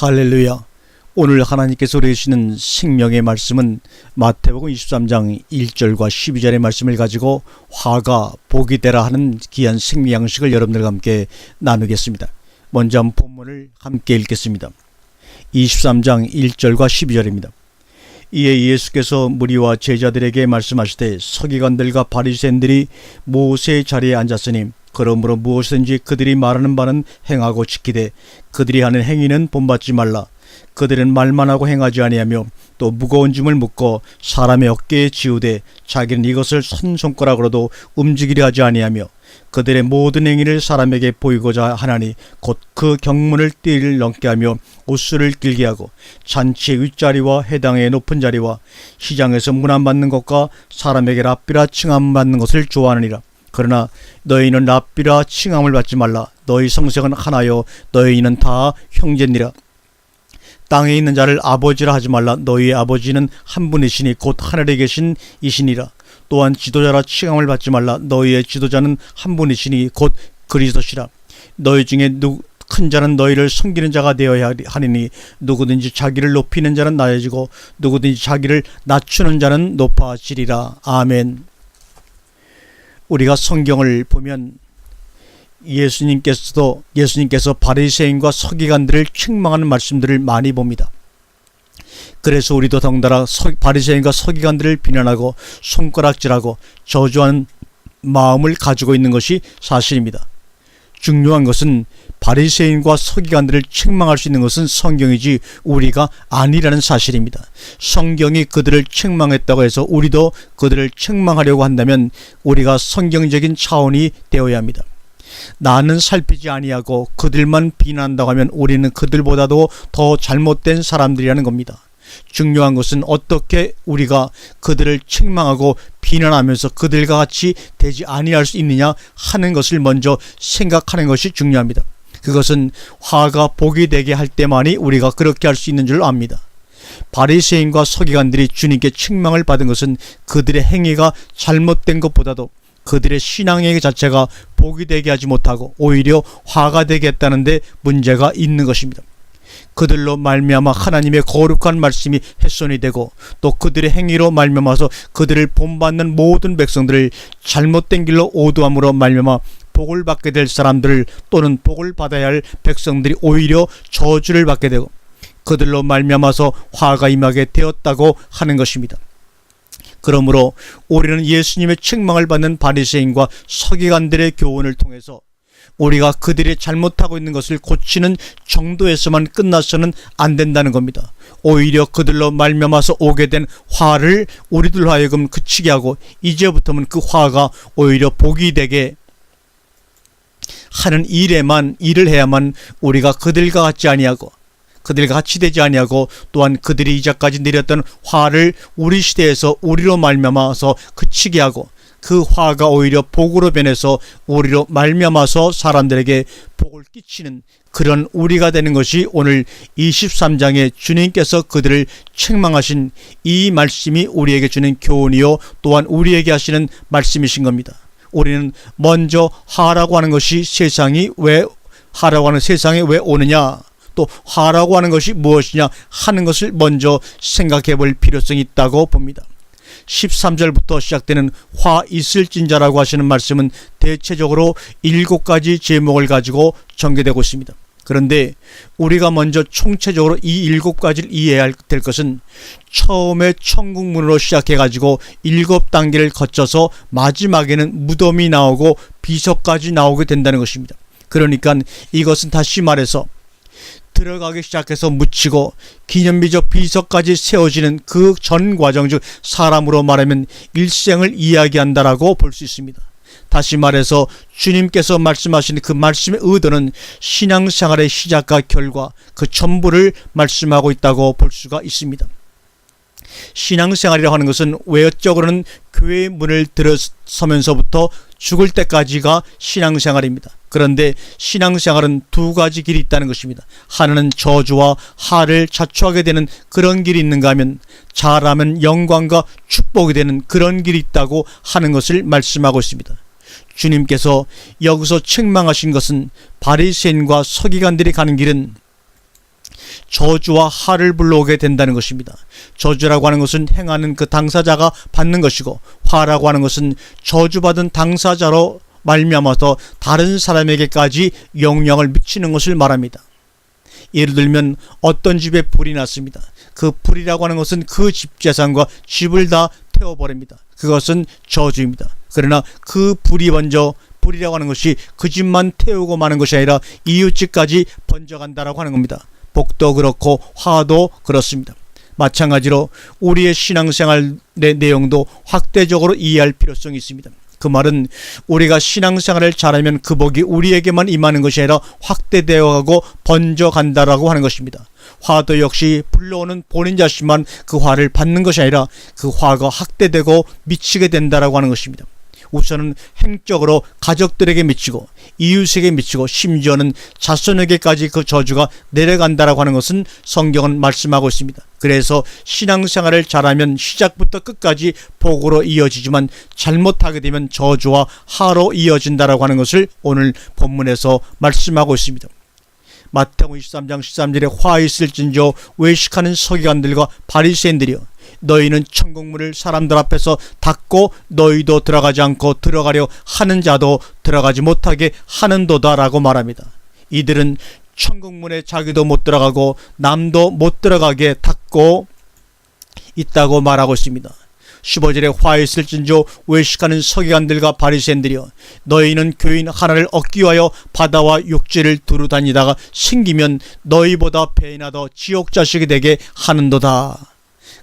할렐루야. 오늘 하나님께서 우리시는 생명의 말씀은 마태복음 23장 1절과 12절의 말씀을 가지고 화가 복이 되라 하는 귀한 생명 양식을 여러분들과 함께 나누겠습니다. 먼저 한 본문을 함께 읽겠습니다. 23장 1절과 12절입니다. 이에 예수께서 무리와 제자들에게 말씀하시되 서기관들과 바리새인들이 모세의 자리에 앉았으니 그러므로 무엇이든지 그들이 말하는 바는 행하고 지키되 그들이 하는 행위는 본받지 말라. 그들은 말만 하고 행하지 아니하며 또 무거운 짐을 묶어 사람의 어깨에 지우되 자기는 이것을 선 손가락으로도 움직이려 하지 아니하며 그들의 모든 행위를 사람에게 보이고자 하나니 곧 그 경문을 띠를 넘게 하며 옷수를 길게 하고 잔치의 윗자리와 해당의 높은 자리와 시장에서 문안 받는 것과 사람에게 랍비라 칭함 받는 것을 좋아하느니라 그러나 너희는 랍비라 칭함을 받지 말라. 너희 성색은 하나요. 너희는 다 형제니라. 땅에 있는 자를 아버지라 하지 말라. 너희의 아버지는 한 분이시니 곧 하늘에 계신 이시니라. 또한 지도자라 칭함을 받지 말라. 너희의 지도자는 한 분이시니 곧 그리스도시라. 너희 중에 누, 큰 자는 너희를 섬기는 자가 되어야 하리니 누구든지 자기를 높이는 자는 낮아지고 누구든지 자기를 낮추는 자는 높아지리라. 아멘 우리가 성경을 보면 예수님께서도 예수님께서 바리새인과 서기관들을 책망하는 말씀들을 많이 봅니다. 그래서 우리도 덩달아 서, 바리새인과 서기관들을 비난하고 손가락질하고 저주하는 마음을 가지고 있는 것이 사실입니다. 중요한 것은 바리새인과 서기관들을 책망할 수 있는 것은 성경이지 우리가 아니라는 사실입니다. 성경이 그들을 책망했다고 해서 우리도 그들을 책망하려고 한다면 우리가 성경적인 차원이 되어야 합니다. 나는 살피지 아니하고 그들만 비난한다고 하면 우리는 그들보다도 더 잘못된 사람들이라는 겁니다. 중요한 것은 어떻게 우리가 그들을 책망하고 비난하면서 그들과 같이 되지 아니할 수 있느냐 하는 것을 먼저 생각하는 것이 중요합니다. 그것은 화가 복이 되게 할 때만이 우리가 그렇게 할 수 있는 줄 압니다. 바리새인과 서기관들이 주님께 책망을 받은 것은 그들의 행위가 잘못된 것보다도 그들의 신앙의 자체가 복이 되게 하지 못하고 오히려 화가 되게 했다는데 문제가 있는 것입니다. 그들로 말미암아 하나님의 거룩한 말씀이 훼손이 되고 또 그들의 행위로 말미암아서 그들을 본받는 모든 백성들을 잘못된 길로 오도함으로 말미암아 복을 받게 될 사람들 또는 복을 받아야 할 백성들이 오히려 저주를 받게 되고 그들로 말미암아서 화가 임하게 되었다고 하는 것입니다. 그러므로 우리는 예수님의 책망을 받는 바리새인과 서기관들의 교훈을 통해서 우리가 그들이 잘못하고 있는 것을 고치는 정도에서만 끝나서는 안 된다는 겁니다. 오히려 그들로 말미암아서 오게 된 화를 우리들 하여금 그치게 하고 이제부터는 그 화가 오히려 복이 되게 하는 일에만 일을 해야만 우리가 그들과 같지 아니하고 그들과 같이 되지 아니하고 또한 그들이 이자까지 내렸던 화를 우리 시대에서 우리로 말미암아서 그치게 하고 그 화가 오히려 복으로 변해서 우리로 말미암아서 사람들에게 복을 끼치는 그런 우리가 되는 것이 오늘 23장에 주님께서 그들을 책망하신 이 말씀이 우리에게 주는 교훈이요 또한 우리에게 하시는 말씀이신 겁니다. 우리는 먼저 하라고 하는 것이 세상이 왜 하라고 하는 세상에 왜 오느냐 또 화라고 하는 것이 무엇이냐 하는 것을 먼저 생각해 볼 필요성이 있다고 봅니다. 13절부터 시작되는 화 있을진자라고 하시는 말씀은 대체적으로 일곱 가지 제목을 가지고 전개되고 있습니다. 그런데 우리가 먼저 총체적으로 이 일곱 가지를 이해해야 될 것은 처음에 천국문으로 시작해 가지고 일곱 단계를 거쳐서 마지막에는 무덤이 나오고 비석까지 나오게 된다는 것입니다. 그러니까 이것은 다시 말해서 들어가기 시작해서 묻히고 기념비적 비석까지 세워지는 그 전 과정 중 사람으로 말하면 일생을 이야기한다라고 볼 수 있습니다. 다시 말해서 주님께서 말씀하시는 그 말씀의 의도는 신앙생활의 시작과 결과 그 전부를 말씀하고 있다고 볼 수가 있습니다. 신앙생활이라고 하는 것은 외적으로는 교회 문을 들어서면서부터 죽을 때까지가 신앙생활입니다. 그런데 신앙생활은 두 가지 길이 있다는 것입니다. 하나는 저주와 하를 자초하게 되는 그런 길이 있는가 하면 잘하면 영광과 축복이 되는 그런 길이 있다고 하는 것을 말씀하고 있습니다. 주님께서 여기서 책망하신 것은 바리새인과 서기관들이 가는 길은 저주와 하를 불러오게 된다는 것입니다. 저주라고 하는 것은 행하는 그 당사자가 받는 것이고 화라고 하는 것은 저주받은 당사자로 말미암아서 다른 사람에게까지 영향을 미치는 것을 말합니다. 예를 들면 어떤 집에 불이 났습니다. 그 불이라고 하는 것은 그 집 재산과 집을 다 태워버립니다. 그것은 저주입니다. 그러나 그 불이 먼저 불이라고 하는 것이 그 집만 태우고 마는 것이 아니라 이웃집까지 번져간다라고 하는 겁니다. 복도 그렇고 화도 그렇습니다. 마찬가지로 우리의 신앙생활의 내용도 확대적으로 이해할 필요성이 있습니다. 그 말은 우리가 신앙생활을 잘하면 그 복이 우리에게만 임하는 것이 아니라 확대되어 가고 번져 간다라고 하는 것입니다. 화도 역시 불러오는 본인 자신만 그 화를 받는 것이 아니라 그 화가 확대되고 미치게 된다라고 하는 것입니다. 우선은 행적으로 가족들에게 미치고 이웃에게 미치고 심지어는 자손에게까지 그 저주가 내려간다라고 하는 것은 성경은 말씀하고 있습니다. 그래서 신앙생활을 잘하면 시작부터 끝까지 복으로 이어지지만 잘못하게 되면 저주와 하로 이어진다라고 하는 것을 오늘 본문에서 말씀하고 있습니다. 마태복음 23장 13절에 화 있을진저 외식하는 서기관들과 바리새인들이여 너희는 천국문을 사람들 앞에서 닫고 너희도 들어가지 않고 들어가려 하는 자도 들어가지 못하게 하는도다라고 말합니다. 이들은 천국문에 자기도 못 들어가고 남도 못 들어가게 닫고 있다고 말하고 있습니다. 15절에 화 있을진저 외식하는 서기관들과 바리새인들이여 너희는 교인 하나를 얻기 위하여 바다와 육지를 두루 다니다가 생기면 너희보다 배나 더 지옥 자식이 되게 하는도다.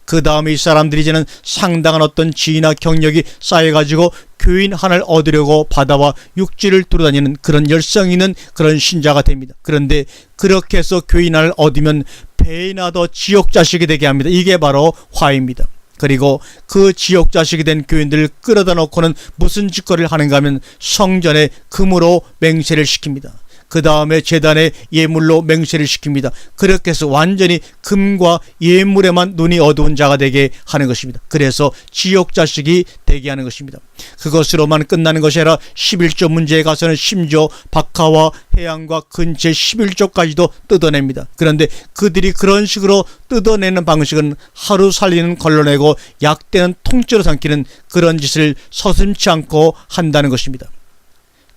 그 다음에 이 사람들이 이제는 상당한 어떤 지위나 경력이 쌓여가지고 교인 하나를 얻으려고 바다와 육지를 두루다니는 그런 열성 있는 그런 신자가 됩니다. 그런데 그렇게 해서 교인 하나를 얻으면 배나 더 지옥 자식이 되게 합니다. 이게 바로 화입니다. 그리고 그 지옥 자식이 된 교인들을 끌어다 놓고는 무슨 짓거리를 하는가 하면 성전에 금으로 맹세를 시킵니다. 그 다음에 재단에 예물로 맹세를 시킵니다. 그렇게 해서 완전히 금과 예물에만 눈이 어두운 자가 되게 하는 것입니다. 그래서 지옥 자식이 되게 하는 것입니다. 그것으로만 끝나는 것이 아니라 11조 문제에 가서는 심지어 박하와 해양과 근처 11조까지도 뜯어냅니다. 그런데 그들이 그런 식으로 뜯어내는 방식은 하루 살리는 걸러내고 약대는 통째로 삼키는 그런 짓을 서슴치 않고 한다는 것입니다.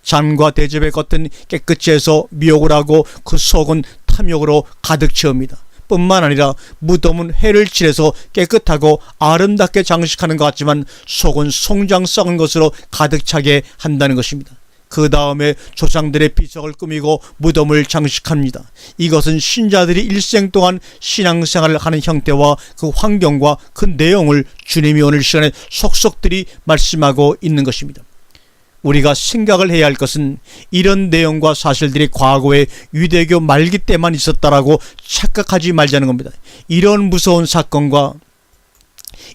잔과 대접의 겉은 깨끗이 해서 미혹을 하고 그 속은 탐욕으로 가득 채웁니다. 뿐만 아니라 무덤은 해를 칠해서 깨끗하고 아름답게 장식하는 것 같지만 속은 송장 썩은 것으로 가득 차게 한다는 것입니다. 그 다음에 조상들의 비석을 꾸미고 무덤을 장식합니다. 이것은 신자들이 일생 동안 신앙생활을 하는 형태와 그 환경과 그 내용을 주님이 오늘 시간에 속속들이 말씀하고 있는 것입니다. 우리가 생각을 해야 할 것은 이런 내용과 사실들이 과거에 유대교 말기 때만 있었다라고 착각하지 말자는 겁니다. 이런 무서운 사건과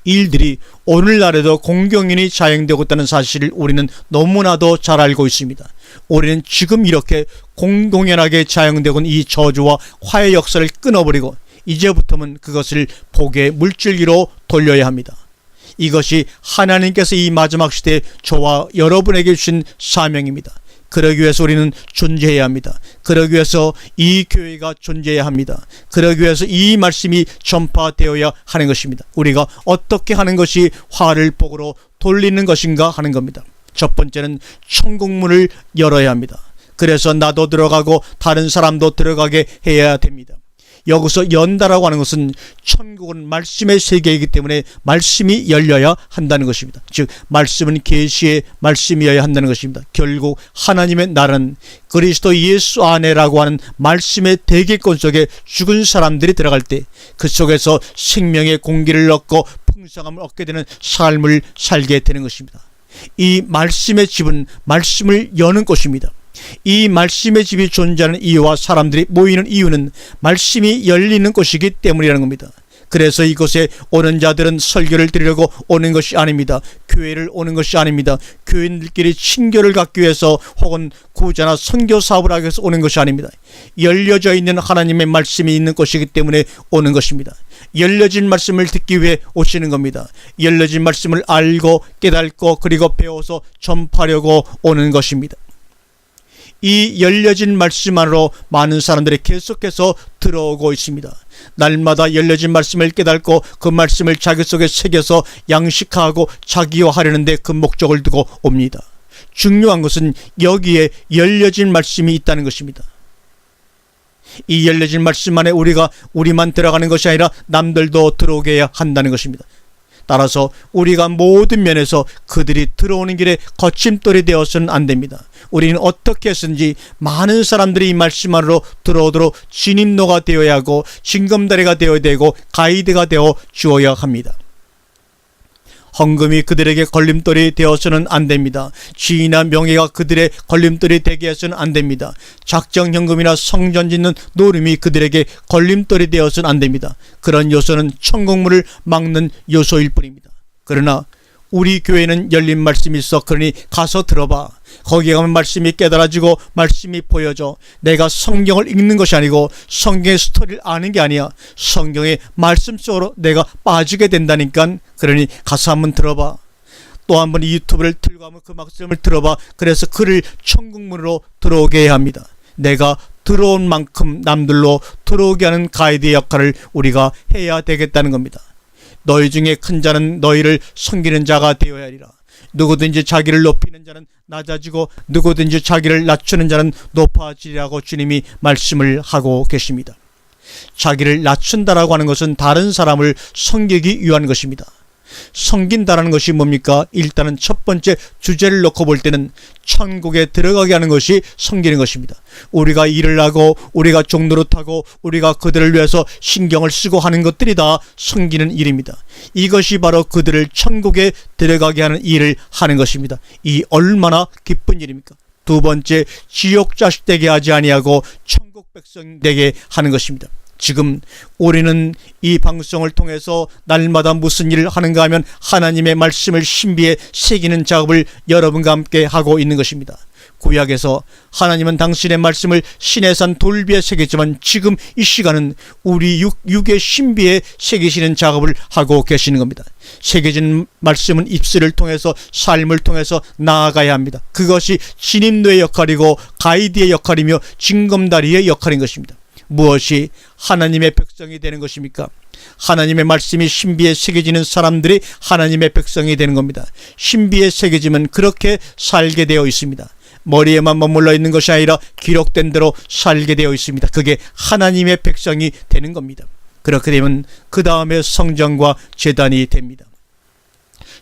일들이 오늘날에도 공경연히 자행되고 있다는 사실을 우리는 너무나도 잘 알고 있습니다. 우리는 지금 이렇게 공공연하게 자행되고 있는 이 저주와 화해 역사를 끊어버리고 이제부터는 그것을 복의 물줄기로 돌려야 합니다. 이것이 하나님께서 이 마지막 시대에 저와 여러분에게 주신 사명입니다. 그러기 위해서 우리는 존재해야 합니다. 그러기 위해서 이 교회가 존재해야 합니다. 그러기 위해서 이 말씀이 전파되어야 하는 것입니다. 우리가 어떻게 하는 것이 화를 복으로 돌리는 것인가 하는 겁니다. 첫 번째는 천국문을 열어야 합니다. 그래서 나도 들어가고 다른 사람도 들어가게 해야 됩니다. 여기서 연다라고 하는 것은 천국은 말씀의 세계이기 때문에 말씀이 열려야 한다는 것입니다. 즉 말씀은 계시의 말씀이어야 한다는 것입니다. 결국 하나님의 나라는 그리스도 예수 안에라고 하는 말씀의 대기권 속에 죽은 사람들이 들어갈 때 그 속에서 생명의 공기를 얻고 풍성함을 얻게 되는 삶을 살게 되는 것입니다. 이 말씀의 집은 말씀을 여는 곳입니다. 이 말씀의 집이 존재하는 이유와 사람들이 모이는 이유는 말씀이 열리는 곳이기 때문이라는 겁니다. 그래서 이곳에 오는 자들은 설교를 들으려고 오는 것이 아닙니다. 교회를 오는 것이 아닙니다. 교인들끼리 친교를 갖기 위해서 혹은 구자나 선교 사업을 하기 위해서 오는 것이 아닙니다. 열려져 있는 하나님의 말씀이 있는 곳이기 때문에 오는 것입니다. 열려진 말씀을 듣기 위해 오시는 겁니다. 열려진 말씀을 알고 깨닫고 그리고 배워서 전파하려고 오는 것입니다. 이 열려진 말씀 안으로 많은 사람들이 계속해서 들어오고 있습니다. 날마다 열려진 말씀을 깨닫고 그 말씀을 자기 속에 새겨서 양식화하고 자기화하려는데 그 목적을 두고 옵니다. 중요한 것은 여기에 열려진 말씀이 있다는 것입니다. 이 열려진 말씀 안에 우리가 우리만 들어가는 것이 아니라 남들도 들어오게 해야 한다는 것입니다. 따라서 우리가 모든 면에서 그들이 들어오는 길에 거침돌이 되어서는 안 됩니다. 우리는 어떻게 해서든지 많은 사람들이 이 말씀 안으로 들어오도록 진입로가 되어야 하고 징검다리가 되어야 되고 가이드가 되어 주어야 합니다. 헌금이 그들에게 걸림돌이 되어서는 안 됩니다. 지위나 명예가 그들의 걸림돌이 되게 해서는 안 됩니다. 작정 현금이나 성전 짓는 노름이 그들에게 걸림돌이 되어서는 안 됩니다. 그런 요소는 천국문을 막는 요소일 뿐입니다. 그러나 우리 교회는 열린 말씀이 있어 그러니 가서 들어봐. 거기에 가면 말씀이 깨달아지고 말씀이 보여져. 내가 성경을 읽는 것이 아니고 성경의 스토리를 아는 게 아니야. 성경의 말씀 속으로 내가 빠지게 된다니까. 그러니 가서 한번 들어봐. 또 한번 이 유튜브를 틀고 한번 그 말씀을 들어봐. 그래서 그를 천국문으로 들어오게 해야 합니다. 내가 들어온 만큼 남들로 들어오게 하는 가이드의 역할을 우리가 해야 되겠다는 겁니다. 너희 중에 큰 자는 너희를 섬기는 자가 되어야 하리라. 누구든지 자기를 높이는 자는 낮아지고 누구든지 자기를 낮추는 자는 높아지리라고 주님이 말씀을 하고 계십니다. 자기를 낮춘다라고 하는 것은 다른 사람을 섬기기 위한 것입니다. 섬긴다라는 것이 뭡니까? 일단은 첫 번째 주제를 놓고 볼 때는 천국에 들어가게 하는 것이 섬기는 것입니다. 우리가 일을 하고 우리가 타고 우리가 그들을 위해서 신경을 쓰고 하는 것들이 다 섬기는 일입니다. 이것이 바로 그들을 천국에 들어가게 하는 일을 하는 것입니다. 이 얼마나 기쁜 일입니까? 두 번째 지옥 자식 되게 하지 아니하고 천국 백성 되게 하는 것입니다. 지금 우리는 이 방송을 통해서 날마다 무슨 일을 하는가 하면 하나님의 말씀을 신비에 새기는 작업을 여러분과 함께 하고 있는 것입니다. 구약에서 하나님은 당신의 말씀을 신의 산 돌비에 새겼지만 지금 이 시간은 우리 육, 육의 신비에 새기시는 작업을 하고 계시는 겁니다. 새겨진 말씀은 입술을 통해서 삶을 통해서 나아가야 합니다. 그것이 진입로의 역할이고 가이드의 역할이며 징검다리의 역할인 것입니다. 무엇이 하나님의 백성이 되는 것입니까? 하나님의 말씀이 신비에 새겨지는 사람들이 하나님의 백성이 되는 겁니다. 신비에 새겨지면 그렇게 살게 되어 있습니다. 머리에만 머물러 있는 것이 아니라 기록된 대로 살게 되어 있습니다. 그게 하나님의 백성이 되는 겁니다. 그렇게 되면 그 다음에 성전과 재단이 됩니다.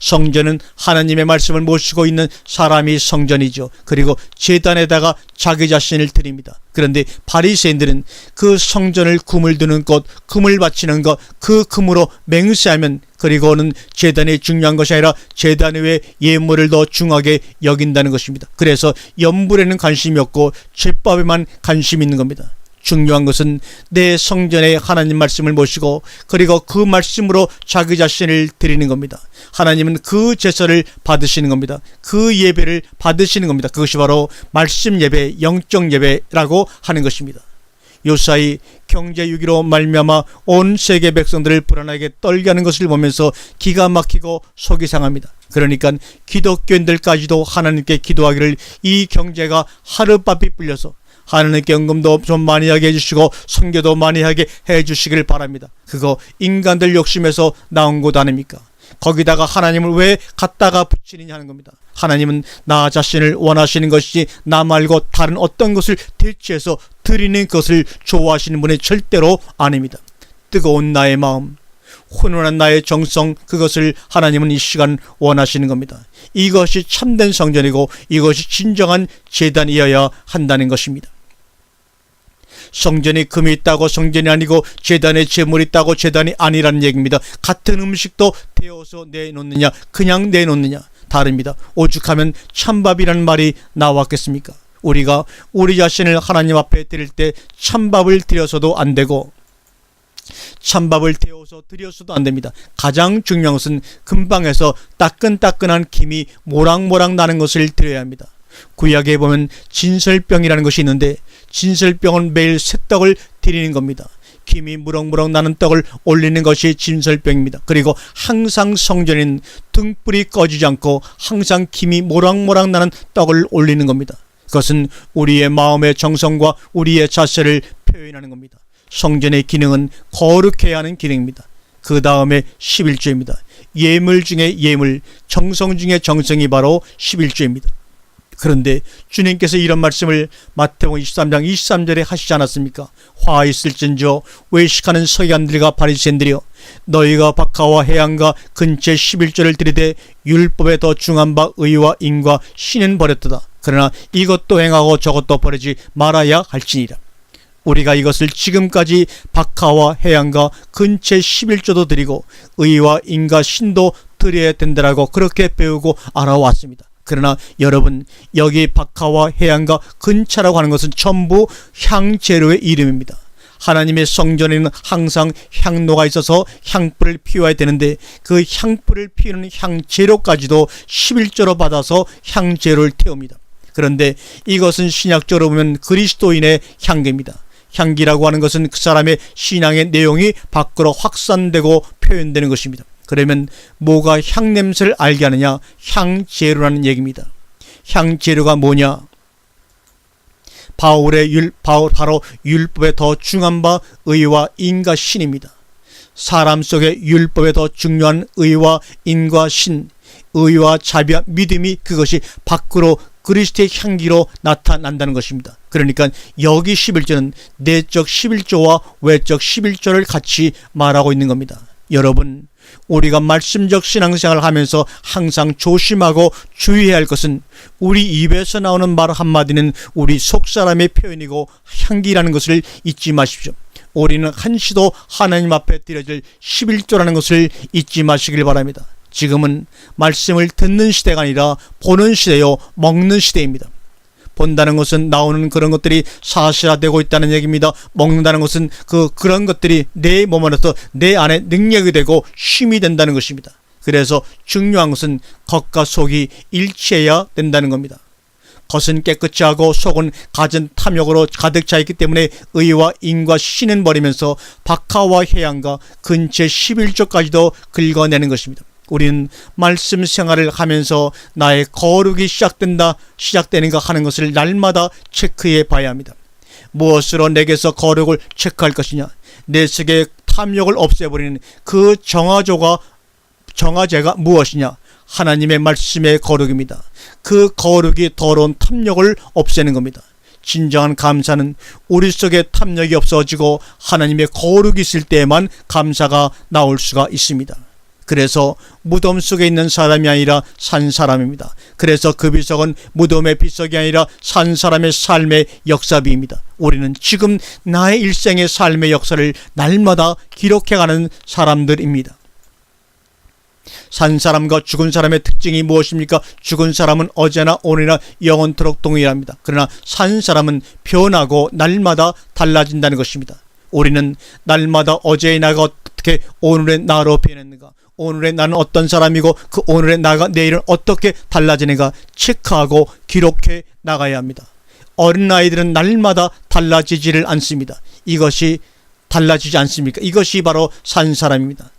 성전은 하나님의 말씀을 모시고 있는 사람이 성전이죠. 그리고 제단에다가 자기 자신을 드립니다. 그런데 바리새인들은 그 성전을 금을 두는 것, 금을 바치는 것, 그 금으로 맹세하면 그리고는 재단이 중요한 것이 아니라 재단 외 예물을 더 중하게 여긴다는 것입니다. 그래서 연불에는 관심이 없고 죄법에만 관심이 있는 겁니다. 중요한 것은 내 성전에 하나님 말씀을 모시고 그리고 그 말씀으로 자기 자신을 드리는 겁니다. 하나님은 그 제사를 받으시는 겁니다. 그 예배를 받으시는 겁니다. 그것이 바로 말씀 예배, 영적 예배라고 하는 것입니다. 요사이 경제 위기로 말미암아 온 세계 백성들을 불안하게 떨게 하는 것을 보면서 기가 막히고 속이 상합니다. 그러니까 기독교인들까지도 하나님께 기도하기를 이 경제가 하룻밤이 불려서 하나님께 연금도 좀 많이 하게 해주시고 선교도 많이 하게 해주시기를 바랍니다. 그거 인간들 욕심에서 나온 것 아닙니까? 거기다가 하나님을 왜 갖다가 붙이느냐 하는 겁니다. 하나님은 나 자신을 원하시는 것이 나 말고 다른 어떤 것을 대체해서 드리는 것을 좋아하시는 분이 절대로 아닙니다. 뜨거운 나의 마음, 훈훈한 나의 정성 그것을 하나님은 이 시간 원하시는 겁니다. 이것이 참된 성전이고 이것이 진정한 재단이어야 한다는 것입니다. 성전이 금이 있다고 성전이 아니고 재단에 재물이 있다고 재단이 아니라는 얘기입니다. 같은 음식도 데워서 내놓느냐 그냥 내놓느냐 다릅니다. 오죽하면 찬밥이라는 말이 나왔겠습니까? 우리가 우리 자신을 하나님 앞에 드릴 때 찬밥을 드려서도 안 되고 찬밥을 데워서 드려서도 안 됩니다. 가장 중요한 것은 금방에서 따끈따끈한 김이 모락모락 나는 것을 드려야 합니다. 구약에 보면 진설병이라는 것이 있는데 진설병은 매일 새떡을 드리는 겁니다. 김이 무럭무럭 나는 떡을 올리는 것이 진설병입니다. 그리고 항상 성전인 등불이 꺼지지 않고 항상 김이 모락모락 나는 떡을 올리는 겁니다. 그것은 우리의 마음의 정성과 우리의 자세를 표현하는 겁니다. 성전의 기능은 거룩해야 하는 기능입니다. 그 다음에 11조입니다. 예물 중에 예물, 정성 중에 정성이 바로 11조입니다. 그런데 주님께서 이런 말씀을 마태복음 23장 23절에 하시지 않았습니까? 화 있을진저 외식하는 서기관들과 바리새인들이여 너희가 박하와 해안과 근처 11절을 들이되 율법에 더 중한 바 의와 인과 신은 버렸도다. 그러나 이것도 행하고 저것도 버리지 말아야 할지니라. 우리가 이것을 지금까지 박하와 해안과 근처 11조도 드리고 의와 인과 신도 드려야 된다라고 그렇게 배우고 알아왔습니다. 그러나 여러분 여기 박하와 해안과 근처라고 하는 것은 전부 향재료의 이름입니다. 하나님의 성전에는 항상 향로가 있어서 향불을 피워야 되는데 그 향불을 피우는 향재료까지도 11조로 받아서 향재료를 태웁니다. 그런데 이것은 신약적으로 보면 그리스도인의 향기입니다. 향기라고 하는 것은 그 사람의 신앙의 내용이 밖으로 확산되고 표현되는 것입니다. 그러면 뭐가 향냄새를 알게 하느냐? 향재료라는 얘기입니다. 향재료가 뭐냐? 바울의 율, 바울, 바로 율법에 더 중한 바 의와 인과 신입니다. 사람 속에 율법에 더 중요한 의와 인과 신, 의와 자비와 믿음이 그것이 밖으로 그리스도의 향기로 나타난다는 것입니다. 그러니까 여기 11조는 내적 11조와 외적 11조를 같이 말하고 있는 겁니다. 여러분, 우리가 말씀적 신앙생활을 하면서 항상 조심하고 주의해야 할 것은 우리 입에서 나오는 말 한마디는 우리 속사람의 표현이고 향기라는 것을 잊지 마십시오. 우리는 한시도 하나님 앞에 드려질 11조라는 것을 잊지 마시길 바랍니다. 지금은 말씀을 듣는 시대가 아니라 보는 시대요, 먹는 시대입니다. 본다는 것은 나오는 그런 것들이 사실화되고 있다는 얘기입니다. 먹는다는 것은 그 그런 것들이 내 몸 안에서 내 안에 능력이 되고 힘이 된다는 것입니다. 그래서 중요한 것은 겉과 속이 일치해야 된다는 겁니다. 겉은 깨끗이 하고 속은 가진 탐욕으로 가득 차 있기 때문에 의와 인과 신은 버리면서 박하와 해양과 근처 11조까지도 긁어내는 것입니다. 우리는 말씀 생활을 하면서 나의 거룩이 시작된다, 시작되는가 하는 것을 날마다 체크해 봐야 합니다. 무엇으로 내게서 거룩을 체크할 것이냐? 내 속에 탐욕을 없애버리는 그 정화조가 정화제가 무엇이냐? 하나님의 말씀의 거룩입니다. 그 거룩이 더러운 탐욕을 없애는 겁니다. 진정한 감사는 우리 속에 탐욕이 없어지고 하나님의 거룩이 있을 때에만 감사가 나올 수가 있습니다. 그래서 무덤 속에 있는 사람이 아니라 산 사람입니다. 그래서 그 비석은 무덤의 비석이 아니라 산 사람의 삶의 역사비입니다. 우리는 지금 나의 일생의 삶의 역사를 날마다 기록해가는 사람들입니다. 산 사람과 죽은 사람의 특징이 무엇입니까? 죽은 사람은 어제나 오늘이나 영원토록 동일합니다. 그러나 산 사람은 변하고 날마다 달라진다는 것입니다. 우리는 날마다 어제의 나가 어떻게 오늘의 나로 변했는가? 오늘의 나는 어떤 사람이고 그 오늘의 나가 내일은 어떻게 달라지는가 체크하고 기록해 나가야 합니다. 어린 아이들은 날마다 달라지지를 않습니다. 이것이 달라지지 않습니까? 이것이 바로 산 사람입니다.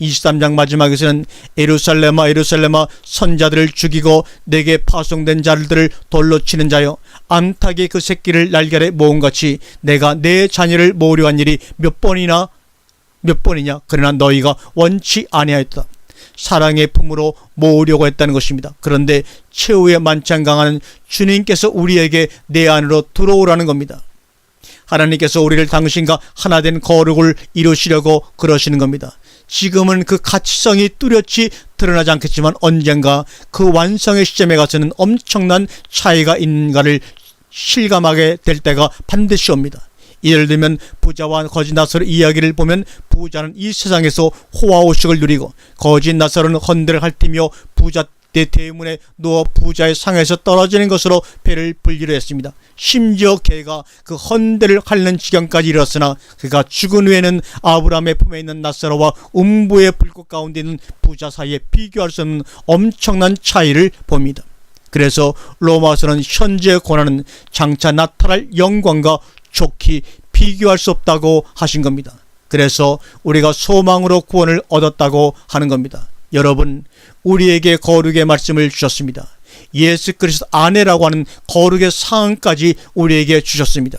23장 마지막에서는 에루살렘아 에루살렘아 선자들을 죽이고 내게 파송된 자들을 돌로 치는 자여 암탉이 그 새끼를 날개에 모음같이 내가 내 자녀를 모으려 한 일이 몇 번이나 몇 번이냐 그러나 너희가 원치 아니하였다. 사랑의 품으로 모으려고 했다는 것입니다. 그런데 최후의 만찬 강하는 주님께서 우리에게 내 안으로 들어오라는 겁니다. 하나님께서 우리를 당신과 하나된 거룩을 이루시려고 그러시는 겁니다. 지금은 그 가치성이 뚜렷이 드러나지 않겠지만 언젠가 그 완성의 시점에 가서는 엄청난 차이가 있는가를 실감하게 될 때가 반드시 옵니다. 예를 들면 부자와 거짓 나사로 이야기를 보면 부자는 이 세상에서 호화호식을 누리고 거짓 나사로는 헌대를 핥으며 부자 때 대문에 누워 부자의 상에서 떨어지는 것으로 배를 불리려 했습니다. 심지어 걔가 그 헌대를 핥는 지경까지 이르렀으나 그가 죽은 후에는 아브라함의 품에 있는 나사로와 음부의 불꽃 가운데 있는 부자 사이에 비교할 수 없는 엄청난 차이를 봅니다. 그래서 로마서는 현재 고난은 장차 나타날 영광과 좋게 비교할 수 없다고 하신 겁니다. 그래서 우리가 소망으로 구원을 얻었다고 하는 겁니다. 여러분, 우리에게 거룩의 말씀을 주셨습니다. 예수 그리스도 안에라고 하는 거룩의 상황까지 우리에게 주셨습니다.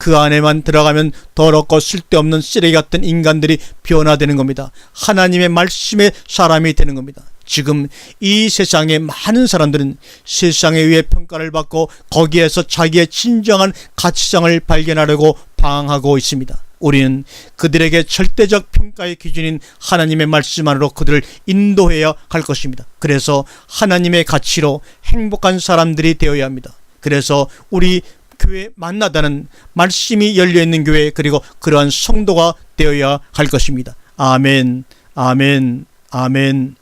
그 안에만 들어가면 더럽고 쓸데없는 쓰레기 같은 인간들이 변화되는 겁니다. 하나님의 말씀의 사람이 되는 겁니다. 지금 이 세상의 많은 사람들은 세상에 의해 평가를 받고 거기에서 자기의 진정한 가치상을 발견하려고 방황하고 있습니다. 우리는 그들에게 절대적 평가의 기준인 하나님의 말씀 안으로 그들을 인도해야 할 것입니다. 그래서 하나님의 가치로 행복한 사람들이 되어야 합니다. 그래서 우리 교회 만나다는 말씀이 열려 있는 교회 그리고 그러한 성도가 되어야 할 것입니다. 아멘. 아멘. 아멘.